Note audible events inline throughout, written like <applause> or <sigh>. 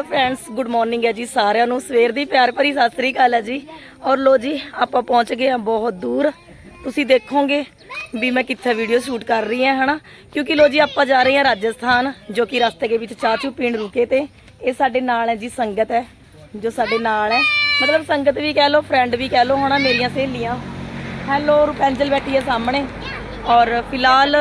Friends good morning ਹੈ ਜੀ ਸਾਰਿਆਂ ਨੂੰ। ਸਵੇਰ ਦੀ ਪਿਆਰ ਭਰੀ ਸਤਿ ਸ੍ਰੀ ਅਕਾਲ ਹੈ ਜੀ। ਔਰ ਲੋ ਜੀ, ਆਪਾਂ ਪਹੁੰਚ ਗਏ ਹਾਂ ਬਹੁਤ ਦੂਰ। ਤੁਸੀਂ ਦੇਖੋਗੇ ਵੀ ਮੈਂ ਕਿੱਥੇ ਵੀਡੀਓ ਸ਼ੂਟ ਕਰ ਰਹੀ ਹਾਂ, ਹਨਾ? ਕਿਉਂਕਿ ਲੋ ਜੀ, ਆਪਾਂ ਜਾ ਰਹੇ ਹਾਂ ਰਾਜਸਥਾਨ, ਜੋ ਕਿ ਰਸਤੇ ਦੇ ਵਿੱਚ ਚਾਚੂ ਪੀਣ ਰੁਕੇ ਤੇ। ਇਹ ਸਾਡੇ ਨਾਲ ਹੈ ਜੀ ਸੰਗਤ ਹੈ, ਜੋ ਸਾਡੇ ਨਾਲ ਹੈ। ਮਤਲਬ ਸੰਗਤ ਵੀ ਕਹਿ ਲਓ ਫਰੈਂਡ ਵੀ ਕਹਿ ਲਓ, ਹਨਾ, ਮੇਰੀਆਂ ਸਹੇਲੀਆਂ। ਹੈਲੋ ਰੁਪੈਂਜਲ ਬੈਠੀ ਹੈ ਸਾਹਮਣੇ। ਔਰ ਫਿਲਹਾਲ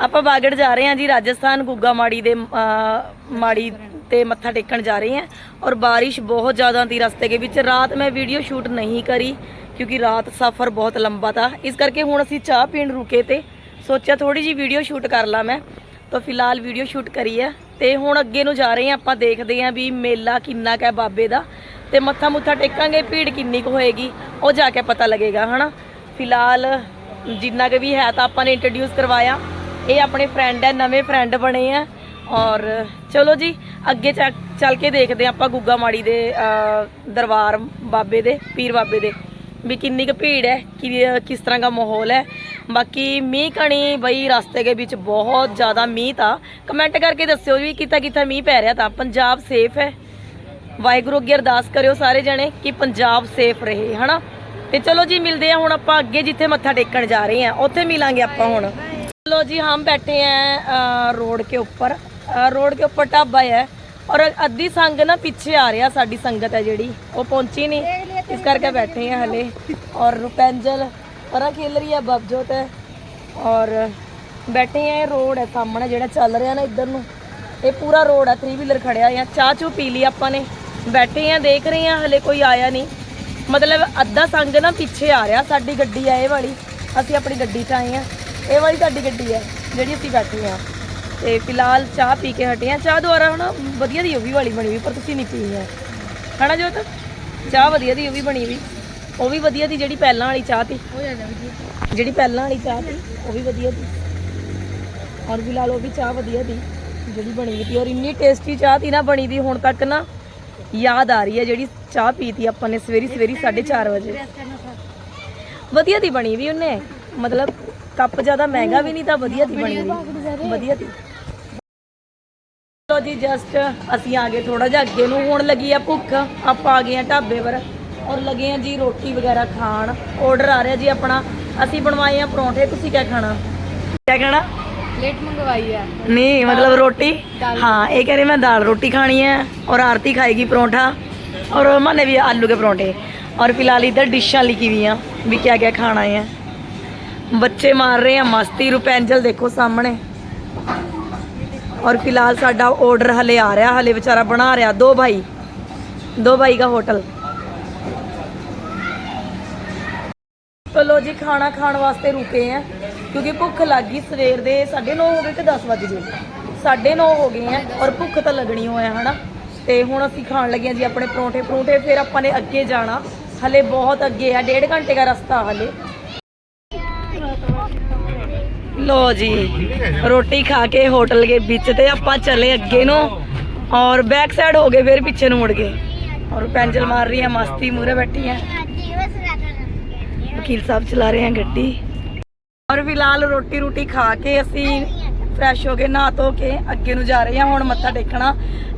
ਆਪਾਂ ਬਾਗੜ ਜਾ ਰਹੇ ਹਾਂ ਜੀ, ਰਾਜਸਥਾਨ ਗੁੱਗਾ ਮਾੜੀ ਦੇ ਮਾੜੀ ਤੇ ਮੱਥਾ ਟੇਕਣ ਜਾ ਰਹੇ ਹਾਂ ਔਰ ਬਾਰਿਸ਼ ਬਹੁਤ ਜ਼ਿਆਦਾ ਦੀ ਰਸਤੇ ਦੇ ਵਿੱਚ। ਰਾਤ ਮੈਂ ਵੀਡੀਓ ਸ਼ੂਟ ਨਹੀਂ ਕਰੀ ਕਿਉਂਕਿ ਰਾਤ ਸਫ਼ਰ ਬਹੁਤ ਲੰਬਾ था ਇਸ ਕਰਕੇ ਹੁਣ ਅਸੀਂ ਚਾਹ ਪੀਣ ਰੁਕੇ ਤੇ ਸੋਚਿਆ ਥੋੜੀ ਜੀ ਵੀਡੀਓ ਸ਼ੂਟ ਕਰ ਲਾਂ ਮੈਂ। ਤਾਂ ਫਿਲਹਾਲ ਵੀਡੀਓ ਸ਼ੂਟ ਕਰੀ ਹੈ ਤੇ ਹੁਣ ਅੱਗੇ ਨੂੰ ਜਾ ਰਹੇ ਹਾਂ ਆਪਾਂ ਦੇਖਦੇ ਹਾਂ ਵੀ ਮੇਲਾ ਕਿੰਨਾ ਕੁ ਬਾਬੇ ਦਾ। ਤੇ ਮੱਥਾ ਮੁੱਥਾ ਟੇਕਾਂਗੇ, ਭੀੜ ਕਿੰਨੀ ਕੁ ਹੋਏਗੀ, ਉਹ ਜਾ ਕੇ ਪਤਾ ਲੱਗੇਗਾ, ਹਨਾ? ਫਿਲਹਾਲ ਜਿੰਨਾ ਕੁ ਵੀ ਹੈ ਤਾਂ ਆਪਾਂ ਨੇ ਇੰਟਰੋਡਿਊਸ ਕਰਵਾਇਆ। ਇਹ ਆਪਣੇ ਫਰੈਂਡ ਹੈ, ਨਵੇਂ ਫਰੈਂਡ ਬਣੇ ਆ। ਔਰ ਚਲੋ ਜੀ, ਅੱਗੇ ਚੱਲ- ਚੱਲ ਕੇ ਦੇਖਦੇ ਹਾਂ ਆਪਾਂ ਗੁੱਗਾ ਮਾੜੀ ਦੇ ਦਰਬਾਰ ਬਾਬੇ ਦੇ, ਪੀਰ ਬਾਬੇ ਦੇ, ਵੀ ਕਿੰਨੀ ਕੁ ਭੀੜ ਹੈ, ਕਿ, ਕਿਸ ਤਰ੍ਹਾਂ ਦਾ ਮਾਹੌਲ ਹੈ। ਬਾਕੀ ਮੀਂਹ ਕਣੀ ਬਈ ਰਸਤੇ ਦੇ ਵਿੱਚ ਬਹੁਤ ਜ਼ਿਆਦਾ ਮੀਂਹ ਤਾਂ। ਕਮੈਂਟ ਕਰਕੇ ਦੱਸਿਓ ਵੀ ਕਿਤਾ ਕਿਤਾ ਮੀਂਹ ਪੈ ਰਿਹਾ ਤਾਂ। ਪੰਜਾਬ ਸੇਫ ਹੈ। ਵਾਹਿਗੁਰੂ ਅੱਗੇ ਅਰਦਾਸ ਕਰਿਓ ਸਾਰੇ ਜਣੇ ਕਿ ਪੰਜਾਬ ਸੇਫ ਰਹੇ, ਹਨਾ? ਤੇ ਚਲੋ ਜੀ, ਮਿਲਦੇ ਆ ਹੁਣ ਆਪਾਂ ਅੱਗੇ ਜਿੱਥੇ ਮੱਥਾ ਟੇਕਣ ਜਾ ਰਹੇ ਆ ਉੱਥੇ ਮਿਲਾਂਗੇ ਆਪਾਂ ਹੁਣ। ਚਲੋ ਜੀ, ਹਮ ਬੈਠੇ ਆ ਰੋਡ ਕੇ ਉੱਪਰ। ਰੋਡ ਕੇ ਉੱਪਰ ਢਾਬਾ ਹੈ ਔਰ ਅੱਧੀ ਸੰਗ ਨਾ ਪਿੱਛੇ ਆ ਰਿਹਾ, ਸਾਡੀ ਸੰਗਤ ਹੈ ਜਿਹੜੀ, ਉਹ ਪਹੁੰਚੀ ਨਹੀਂ। ਇਸ ਕਰਕੇ ਬੈਠੇ ਆ ਹਲੇ। ਔਰ ਰੁਪੈਂਜਲ ਪਰਾਂ ਖੇਲ ਰਹੀ ਹੈ, ਬਬਜੋਤ ਹੈ। ਔਰ ਬੈਠੇ ਆ ਰੋਡ ਹੈ, ਸਾਹਮਣੇ ਜਿਹੜਾ ਚੱਲ ਰਿਹਾ ਨਾ ਇੱਧਰ ਨੂੰ, ਇਹ ਪੂਰਾ ਰੋਡ ਹੈ 3 ਵੀਲਰ ਖੜਿਆ ਆ ਚਾਹ ਚੂ ਪੀ ਲਈ ਆਪਾਂ ਨੇ। ਬੈਠੇ ਆ ਦੇਖ ਰਹੇ ਆ ਹਲੇ ਕੋਈ ਆਇਆ ਨਹੀਂ। ਮਤਲਬ ਅੱਧਾ ਸੰਗ ਨਾ ਪਿੱਛੇ ਆ ਰਿਹਾ ਸਾਡੀ ਗੱਡੀ ਆ ਇਹ ਵਾਲੀ। ਅਸੀਂ ਆਪਣੀ ਗੱਡੀ 'ਚ ਆਏ ਆ ਇਹ ਵਾਲੀ ਸਾਡੀ ਗੱਡੀ ਹੈ ਜਿਹੜੀ ਅਸੀਂ ਬੈਠੇ ਆ ਤੇ ਫਿਲਹਾਲ ਚਾਹ ਪੀ ਕੇ ਹਟੇ ਆ ਚਾਹ ਦੁਆਰਾ ਹਨਾ ਵਧੀਆ ਦੀ ਉਹ ਵੀ ਵਾਲੀ ਬਣੀ ਵੀ ਪਰ ਤੁਸੀਂ ਨਹੀਂ ਪੀ ਹੈ ਹਨਾ ਜੋਤ? ਚਾਹ ਵਧੀਆ ਦੀ ਉਹ ਵੀ ਬਣੀ ਵੀ ਉਹ ਵੀ ਵਧੀਆ ਦੀ ਜਿਹੜੀ ਪਹਿਲਾਂ ਵਾਲੀ ਚਾਹ ਤੀ ਜਿਹੜੀ ਪਹਿਲਾਂ ਵਾਲੀ ਚਾਹ ਤੀ ਉਹ ਵੀ ਵਧੀਆ ਦੀ। ਔਰ ਫਿਲਹਾਲ ਉਹ ਵੀ ਚਾਹ ਵਧੀਆ ਦੀ ਜਿਹੜੀ ਬਣੀ ਵੀ ਤੀ ਔਰ ਇੰਨੀ ਟੇਸਟੀ ਚਾਹ ਤੀ ਨਾ ਬਣੀ ਦੀ ਹੁਣ ਤੱਕ ਨਾ ਯਾਦ ਆ ਰਹੀ ਹੈ ਜਿਹੜੀ ਚਾਹ ਪੀਤੀ ਆਪਾਂ ਨੇ ਸਵੇਰੀ ਸਵੇਰੀ 4:30 ਵਜੇ। ਵਧੀਆ ਦੀ ਬਣੀ ਵੀ ਉਹਨੇ। ਮਤਲਬ ਕੱਪ ਜ਼ਿਆਦਾ ਮਹਿੰਗਾ ਵੀ ਨਹੀਂ ਤਾਂ ਵਧੀਆ ਦੀ ਬਣੀ ਵੀ। ਵਧੀਆ ਦੀ। ਚਲੋ ਜੀ ਜਸਟ ਅਸੀਂ ਆ ਗਏ ਥੋੜਾ ਜਿਹਾ ਅੱਗੇ ਨੂੰ। ਹੁਣ ਲੱਗੀ ਆ ਭੁੱਖ। ਆਪਾਂ ਆ ਗਏ ਆ ਢਾਬੇ ਪਰ। ਔਰ ਲੱਗੇ ਆ ਜੀ ਰੋਟੀ ਵਗੈਰਾ ਖਾਣ। ਆਰਡਰ ਆ ਰਿਹਾ ਜੀ ਆਪਣਾ। ਅਸੀਂ ਬਣਵਾਏ ਆ ਪਰੌਂਠੇ। ਤੁਸੀਂ ਕਿਆ ਖਾਣਾ? ਕਿਆ ਖਾਣਾ? प्लेट मंगवाई है नहीं मतलब रोटी हाँ ये कह रही मैं दाल रोटी खानी है और आरती खाएगी परोंठा और मैंने भी आलू के परोंठे और फिलहाल इधर डिशा लिखी हुई हैं भी क्या क्या खाना है बच्चे मार रहे हैं मस्ती रुपैंजल देखो सामने और फिलहाल साडा ऑर्डर हले आ रहा हले बेचारा बना रहा दो भाई दो भाई का होटल ਚਲੋ ਜੀ ਖਾਣਾ ਖਾਣ ਵਾਸਤੇ ਰੁਕੇ ਆ ਕਿਉਂਕਿ ਭੁੱਖ ਲੱਗ ਗਈ ਸਵੇਰ ਦੇ 9:30 ਹੋ ਗਏ ਤੇ 10 ਵਜ ਗਏ। 9:30 ਹੋ ਗਏ ਆ ਔਰ ਭੁੱਖ ਤਾਂ ਲੱਗਣੀ ਹੋਇਆ ਹਨਾ? ਤੇ ਹੁਣ ਅਸੀਂ ਖਾਣ ਲੱਗੇ ਆ ਜੀ ਆਪਣੇ ਪਰੌਂਠੇ। ਪਰੌਂਠੇ ਫਿਰ ਆਪਾਂ ਨੇ ਅੱਗੇ ਜਾਣਾ। ਹਲੇ ਬਹੁਤ ਅੱਗੇ ਆ, ਡੇਢ ਘੰਟੇ ਦਾ ਰਸਤਾ ਹਲੇ। ਲੋ ਜੀ, ਰੋਟੀ ਖਾ ਕੇ ਹੋਟਲ ਦੇ ਵਿੱਚ ਤੇ ਆਪਾਂ ਚਲੇ ਅੱਗੇ ਨੂੰ ਔਰ ਬੈਕ ਸਾਈਡ ਹੋ ਗਏ, ਫਿਰ ਪਿੱਛੇ ਨੂੰ ਮੁੜ ਗਏ। ਔਰ ਪੈਂਜਲ ਮਾਰ ਰਹੀ ਹੈ ਮਸਤੀ ਮੂਰੇ ਬੈਠੀ ਹੈ ਵਕੀਲ ਸਾਹਿਬ ਚਲਾ ਰਹੇ ਹਨ ਗੱਡੀ। ਔਰ ਫਿਲਹਾਲ ਰੋਟੀ ਰੋਟੀ ਖਾ ਕੇ ਅਸੀਂ ਫਰੈਸ਼ ਹੋ ਕੇ ਨਹਾ ਧੋ ਕੇ ਅੱਗੇ ਨੂੰ ਜਾ ਰਹੇ ਹਾਂ ਹੁਣ ਮੱਥਾ ਟੇਕਣਾ।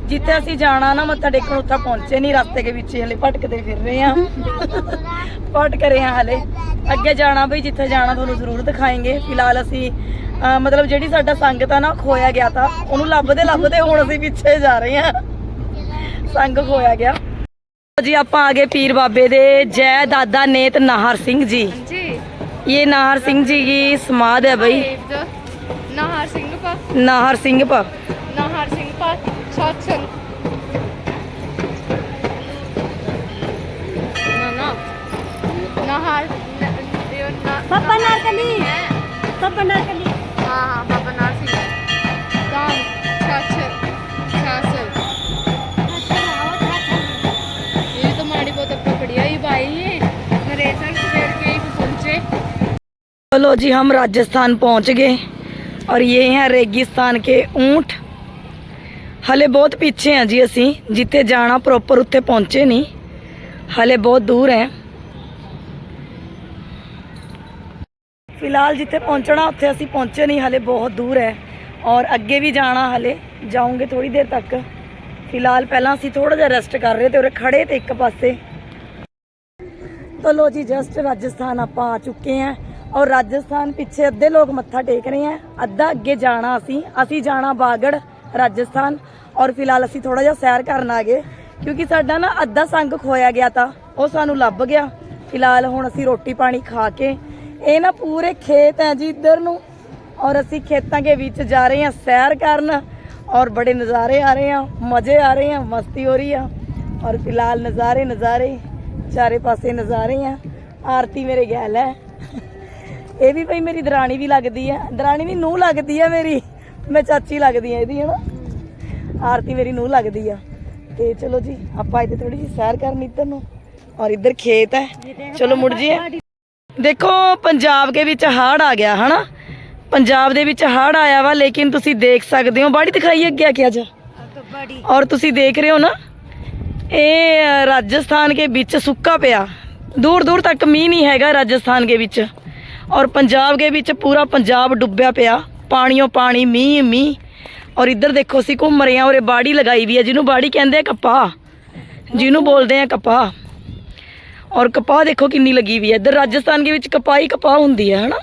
ਜਿੱਥੇ ਅਸੀਂ ਜਾਣਾ ਨਾ ਮੱਥਾ ਟੇਕਣ ਉੱਥੇ ਪਹੁੰਚੇ ਨਹੀਂ ਰਸਤੇ ਦੇ ਵਿੱਚ ਹਲੇ ਭਟਕਦੇ ਫਿਰ ਰਹੇ ਹਾਂ। <laughs> ਭਟਕ ਰਹੇ ਹਾਂ ਹਲੇ। ਅੱਗੇ ਜਾਣਾ ਬਈ ਜਿੱਥੇ ਜਾਣਾ ਤੁਹਾਨੂੰ ਜ਼ਰੂਰ ਦਿਖਾਏਂਗੇ। ਫਿਲਹਾਲ ਅਸੀਂ ਮਤਲਬ ਜਿਹੜੀ ਸਾਡਾ ਸੰਗਤ ਆ ਨਾ ਖੋਇਆ ਗਿਆ ਤਾਂ ਉਹਨੂੰ ਲੱਭਦੇ ਲੱਭਦੇ ਹੁਣ ਅਸੀਂ ਪਿੱਛੇ ਜਾ ਰਹੇ ਹਾਂ। ਸੰਗ ਖੋਇਆ ਗਿਆ। ਜੀ ਆਪਾਂ ਆ ਗਏ ਪੀਰ ਬਾਬੇ ਦੇ ਜੈ ਦਾਦਾ ਨੇਤ ਨਾਹਰ ਸਿੰਘ ਜੀ। ये नाहर सिंह जी की समाध है भाई नाहर सिंह पा नाहर सिंह पर नाहर सिंह पा सत्संग ना ना नाहर न- यो ना- पापा नाहर नारकली। सिंह है। पापा नारकली हाँ हाँ चलो जी हम राजस्थान पहुंच गए और ये हैं रेगिस्तान के ऊंट हले बहुत पीछे हैं जी ਅਸੀਂ ਜਿੱਥੇ ਜਾਣਾ ਪ੍ਰੋਪਰ ਉੱਥੇ ਪਹੁੰਚੇ ਨਹੀਂ ਹਲੇ ਬਹੁਤ ਦੂਰ ਹੈ ਫਿਲਹਾਲ ਜਿੱਥੇ ਪਹੁੰਚਣਾ ਉੱਥੇ ਅਸੀਂ ਪਹੁੰਚੇ ਨਹੀਂ ਹਲੇ ਬਹੁਤ ਦੂਰ ਹੈ ਔਰ ਅੱਗੇ ਵੀ ਜਾਣਾ ਹਲੇ ਜਾਉਂਗੇ ਥੋੜੀ ਦੇਰ ਤੱਕ ਫਿਲਹਾਲ ਪਹਿਲਾਂ ਅਸੀਂ ਥੋੜਾ ਜਿਹਾ ਰੈਸਟ ਕਰ ਰਹੇ ਤੇ ਉਰੇ ਖੜੇ ਤੇ ਇੱਕ ਪਾਸੇ ਤਾਂ ਲੋ ਜੀ ਜਸਟ ਰਾਜਸਥਾਨ ਆਪਾਂ ਆ ਚੁੱਕੇ ਆਂ ਔਰ ਰਾਜਸਥਾਨ ਪਿੱਛੇ ਅੱਧੇ ਲੋਕ ਮੱਥਾ ਟੇਕ ਰਹੇ ਆ। ਅੱਧਾ ਅੱਗੇ ਜਾਣਾ ਅਸੀਂ। ਅਸੀਂ ਜਾਣਾ ਬਾਗੜ, ਰਾਜਸਥਾਨ। ਔਰ ਫਿਲਹਾਲ ਅਸੀਂ ਥੋੜਾ ਜਿਹਾ ਸੈਰ ਕਰਨ ਆ ਗਏ। ਕਿਉਂਕਿ ਸਾਡਾ ਨਾ ਅੱਧਾ ਸੰਗ ਖੋਇਆ ਗਿਆ ਤਾਂ, ਉਹ ਸਾਨੂੰ ਲੱਭ ਗਿਆ। ਫਿਲਹਾਲ ਹੁਣ ਅਸੀਂ ਰੋਟੀ ਪਾਣੀ ਖਾ ਕੇ, ਇਹ ਨਾ ਪੂਰੇ ਖੇਤ ਹੈ ਜੀ ਇੱਧਰ ਨੂੰ। ਔਰ ਅਸੀਂ ਖੇਤਾਂ ਦੇ ਵਿੱਚ ਜਾ ਰਹੇ ਹਾਂ ਸੈਰ ਕਰਨ। ਔਰ ਬੜੇ ਨਜ਼ਾਰੇ ਆ ਰਹੇ ਆ, ਮਜ਼ੇ ਆ ਰਹੇ ਆ, ਮਸਤੀ ਹੋ ਰਹੀ ਆ। ਔਰ ਫਿਲਹਾਲ ਨਜ਼ਾਰੇ ਨਜ਼ਾਰੇ, ਚਾਰੇ ਪਾਸੇ ਨਜ਼ਾਰੇ ਆ। ਆਰਤੀ ਮੇਰੇ ਗੈਲ ਹੈ। ਇਹ ਵੀ ਭਈ ਮੇਰੀ ਦਰਾਣੀ ਵੀ ਲੱਗਦੀ ਹੈ ਦਰਾਣੀ ਵੀ ਨੂੰਹ ਲੱਗਦੀ ਹੈ ਮੇਰੀ। ਮੈਂ ਚਾਚੀ ਲੱਗਦੀ ਹੈ ਇਹਦੀ ਹਨਾ? ਆਰਤੀ ਮੇਰੀ ਨੂੰਹ ਲੱਗਦੀ ਆ। ਤੇ ਚਲੋ ਜੀ ਆਪਾਂ ਇੱਥੇ ਥੋੜੀ ਜਿਹੀ ਸੈਰ ਕਰਨ ਇੱਧਰ ਨੂੰ। ਔਰ ਇੱਧਰ ਖੇਤ ਹੈ। ਚਲੋ ਮੁੜ ਜੀਏ। ਦੇਖੋ ਪੰਜਾਬ ਦੇ ਵਿੱਚ ਹੜ੍ਹ ਆ ਗਿਆ ਹਨਾ? ਪੰਜਾਬ ਦੇ ਵਿੱਚ ਹੜ੍ਹ ਆਇਆ ਵਾ ਲੇਕਿਨ ਤੁਸੀਂ ਦੇਖ ਸਕਦੇ ਹੋ। ਬਾੜੀ ਦਿਖਾਈ ਅੱਗੇ ਆ ਕੇ ਅੱਜ। ਔਰ ਤੁਸੀਂ ਦੇਖ ਰਹੇ ਹੋ ਨਾ ਇਹ ਰਾਜਸਥਾਨ ਦੇ ਵਿੱਚ ਸੁੱਕਾ ਪਿਆ। ਦੂਰ ਦੂਰ ਤੱਕ ਮੀਂਹ ਨਹੀਂ ਹੈਗਾ ਰਾਜਸਥਾਨ ਦੇ ਵਿੱਚ। ਔਰ ਪੰਜਾਬ ਦੇ ਵਿੱਚ ਪੂਰਾ ਪੰਜਾਬ ਡੁੱਬਿਆ ਪਿਆ ਪਾਣੀਓ ਪਾਣੀ ਮੀਂਹ ਮੀਂਹ ਔਰ ਇੱਧਰ ਦੇਖੋ ਅਸੀਂ ਘੁੰਮ ਰਹੇ ਹਾਂ ਔਰ ਇਹ ਬਾੜੀ ਲਗਾਈ ਵੀ ਹੈ ਜਿਹਨੂੰ ਬਾੜੀ ਕਹਿੰਦੇ ਆ ਕਪਾਹ ਜਿਹਨੂੰ ਬੋਲਦੇ ਆ ਕਪਾਹ ਔਰ ਕਪਾਹ ਦੇਖੋ ਕਿੰਨੀ ਲੱਗੀ ਵੀ ਹੈ ਇੱਧਰ ਰਾਜਸਥਾਨ ਦੇ ਵਿੱਚ ਕਪਾਹ ਹੀ ਕਪਾਹ ਹੁੰਦੀ ਹੈ ਹਨਾ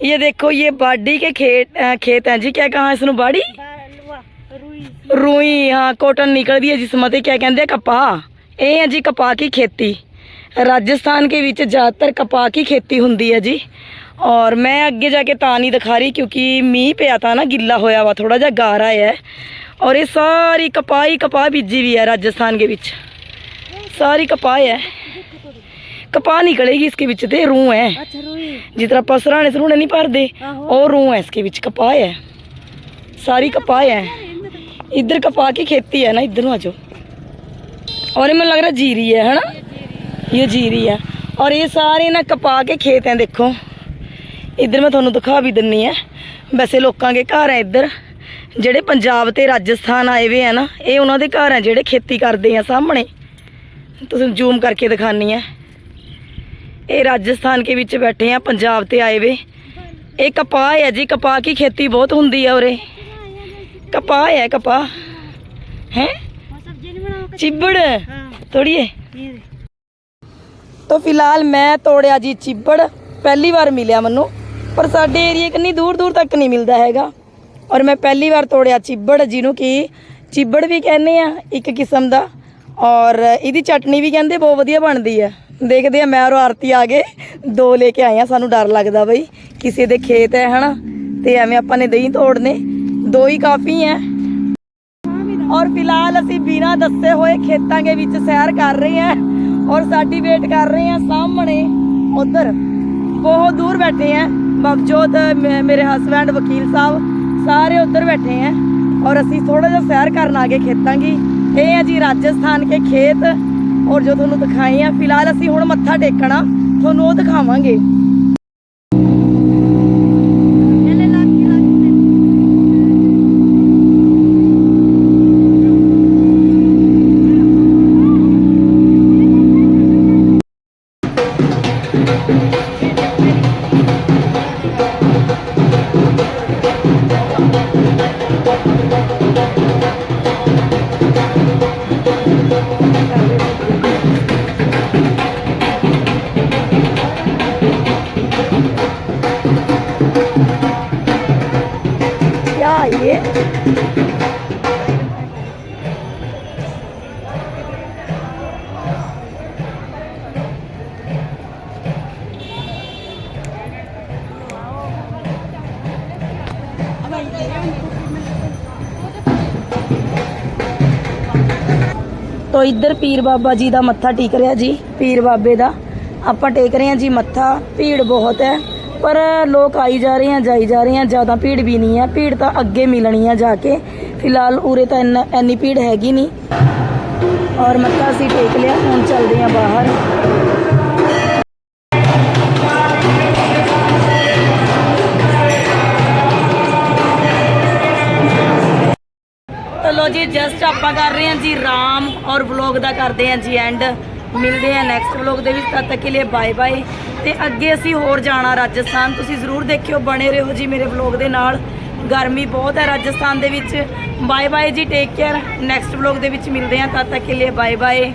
ये देखो ये बाड़ी के खेत अ, खेत हैं जी क्या कहा इसनु बाड़ी ਰੂਈ ਹਾਂ ਕੋਟਨ ਨਿਕਲਦੀ ਹੈ ਜਿਸ ਮਤੇ ਕਿਆ ਕਹਿੰਦੇ ਆ ਕਪਾਹ ਇਹ ਹੈ ਜੀ ਕਪਾਹ ਕੀ राजस्थान के बीच ज़्यादातर कपा की खेती होंगी है जी और मैं अगे जाके ता नहीं दिखा रही क्योंकि मीह पे आता ना गिला होया हुआ थोड़ा जहा गारा है और ये सारी कपा ही कपा बीजी हुई है राजस्थान के बीच सारी कपा है कपा निकलेगी इसके बीच तो रूह है अच्छा जिस तरह आप सराहने सराहने नहीं भरते और रूह है इसके बीच कपा है सारी कपा है इधर कपा की खेती है ना इधर आ जाओ और ये मुझे लग रहा जीरी है है ना ਇਹ ਜੀਰੀ ਆ। ਔਰ ਇਹ ਸਾਰੇ ਨਾ ਕਪਾ ਕੇ ਖੇਤ ਹੈ ਦੇਖੋ। ਇੱਧਰ ਮੈਂ ਤੁਹਾਨੂੰ ਦਿਖਾ ਵੀ ਦਿੰਨੀ ਆ। ਵੈਸੇ ਲੋਕਾਂ ਦੇ ਘਰ ਆ ਇੱਧਰ। ਜਿਹੜੇ ਪੰਜਾਬ ਤੇ ਰਾਜਸਥਾਨ ਆਏ ਵੇ ਆ ਨਾ ਇਹ ਉਹਨਾਂ ਦੇ ਘਰ ਆ ਜਿਹੜੇ ਖੇਤੀ ਕਰਦੇ ਆ ਸਾਹਮਣੇ। ਤੁਸੀਂ ਜ਼ੂਮ ਕਰਕੇ ਦਿਖਾਨੀ ਆ। ਇਹ ਰਾਜਸਥਾਨ ਕੇ ਵਿੱਚ ਬੈਠੇ ਆ ਪੰਜਾਬ ਤੇ ਆਏ ਵੇ। ਇਹ ਕਪਾਹ ਹੈ ਜੀ ਕਪਾਹ ਕੀ ਖੇਤੀ ਬਹੁਤ ਹੁੰਦੀ ਆ ਉਰੇ। ਕਪਾਹ ਹੈ ਕਪਾਹ। ਹੈ? ਚਿਬੜ। ਥੋੜੀਏ ਤਾਂ ਫਿਲਹਾਲ ਮੈਂ ਤੋੜਿਆ ਜੀ ਚਿੱਬੜ, ਪਹਿਲੀ ਵਾਰ ਮਿਲਿਆ ਮੈਨੂੰ, ਪਰ ਸਾਡੇ ਏਰੀਆ ਕਿੰਨੀ ਦੂਰ ਦੂਰ ਤੱਕ ਨਹੀਂ ਮਿਲਦਾ ਹੈਗਾ। ਔਰ ਮੈਂ ਪਹਿਲੀ ਵਾਰ ਤੋੜਿਆ ਚਿੱਬੜ, ਜਿਹਨੂੰ ਕਿ ਚਿੱਬੜ ਵੀ ਕਹਿੰਦੇ ਆ ਇੱਕ ਕਿਸਮ ਦਾ, ਔਰ ਇਹਦੀ ਚਟਨੀ ਵੀ ਕਹਿੰਦੇ ਬਹੁਤ ਵਧੀਆ ਬਣਦੀ ਹੈ। ਦੇਖਦੇ ਆ ਮੈਂ ਔਰ ਆਰਤੀ ਆ ਗਏ ਦੋ ਲੈ ਕੇ ਆਏ ਆ, ਸਾਨੂੰ ਡਰ ਲੱਗਦਾ ਬਈ, ਕਿਸੇ ਦੇ ਖੇਤ ਹੈ, ਹਨਾ? ਤੇ ਐਵੇਂ ਆਪਾਂ ਨੇ ਦਹੀਂ ਤੋੜਨੇ, ਦੋ ਹੀ ਕਾਫੀ ਹੈ। ਔਰ ਫਿਲਹਾਲ ਅਸੀਂ ਬਿਨਾ ਦੱਸੇ ਹੋਏ ਖੇਤਾਂ ਦੇ ਵਿੱਚ ਸੈਰ ਕਰ ਰਹੇ ਹਾਂ। ਔਰ ਸਾਡੀ ਵੇਟ ਕਰ ਰਹੇ ਹਾਂ ਸਾਹਮਣੇ ਉਧਰ। ਬਹੁਤ ਦੂਰ ਬੈਠੇ ਹਾਂ। ਬਗਜੋਤ ਮੇ- ਮੇਰੇ ਹਸਬੰਡ ਵਕੀਲ ਸਾਹਿਬ, ਸਾਰੇ ਉਧਰ ਬੈਠੇ ਹਾਂ। ਔਰ ਅਸੀਂ ਥੋੜਾ ਜਿਹਾ ਸੈਰ ਕਰਨ ਆ ਗਏ ਖੇਤਾਂ ਦੀ। ਇਹ ਹੈ ਜੀ ਰਾਜਸਥਾਨ ਕੇ ਖੇਤ। ਔਰ ਜੋ ਤੁਹਾਨੂੰ ਦਿਖਾਏ ਆ ਫਿਲਹਾਲ ਅਸੀਂ ਹੁਣ ਮੱਥਾ ਟੇਕਣਾ। ਤੁਹਾਨੂੰ ਉਹ ਦਿਖਾਵਾਂਗੇ। ਤੋ ਇੱਧਰ ਪੀਰ ਬਾਬਾ ਜੀ ਦਾ ਮੱਥਾ ਟੇਕ ਰਿਹਾ ਜੀ, ਪੀਰ ਬਾਬੇ ਦਾ। ਆਪਾਂ ਟੇਕ ਰਹੇ ਹਾਂ ਜੀ ਮੱਥਾ, ਭੀੜ ਬਹੁਤ ਹੈ। ਪਰ ਲੋਕ ਆਈ ਜਾ ਰਹੇ ਆ ਜਾਈ ਜਾ ਰਹੇ ਆ ਜ਼ਿਆਦਾ ਭੀੜ ਵੀ ਨਹੀਂ ਹੈ। ਭੀੜ ਤਾਂ ਅੱਗੇ ਮਿਲਣੀ ਆ ਜਾ ਕੇ। ਫਿਲਹਾਲ ਉਰੇ ਤਾਂ ਇੰਨਾ ਇੰਨੀ ਭੀੜ ਹੈਗੀ ਨਹੀਂ। ਔਰ ਮੱਥਾ ਅਸੀਂ ਟੇਕ ਲਿਆ, ਹੁਣ ਚੱਲਦੇ ਆ ਬਾਹਰ। ਚਲੋ ਜੀ ਜਸਟ ਆਪਾਂ ਕਰ ਰਹੇ ਹਾਂ ਜੀ ਰਾਮ ਔਰ ਵਲੌਗ ਦਾ ਕਰਦੇ ਹਾਂ ਜੀ ਐਂਡ ਮਿਲਦੇ ਹਾਂ ਨੈਕਸਟ ਵਲੌਗ ਦੇ ਵਿੱਚ, ਤਦ ਤੱਕ ਲਈ ਬਾਏ ਬਾਏ ਤੇ ਅੱਗੇ ਅਸੀਂ ਹੋਰ ਜਾਣਾ ਰਾਜਸਥਾਨ। ਤੁਸੀਂ ਜ਼ਰੂਰ ਦੇਖਿਓ, ਬਣੇ ਰਹੋ ਜੀ ਮੇਰੇ ਵਲੌਗ ਦੇ ਨਾਲ। ਗਰਮੀ ਬਹੁਤ ਹੈ ਰਾਜਸਥਾਨ ਦੇ ਵਿੱਚ। ਬਾਏ ਬਾਏ ਜੀ ਟੇਕ ਕੇਅਰ ਨੈਕਸਟ ਵਲੌਗ ਦੇ ਵਿੱਚ ਮਿਲਦੇ ਹਾਂ, ਤਦ ਤੱਕ ਲਈ ਬਾਏ ਬਾਏ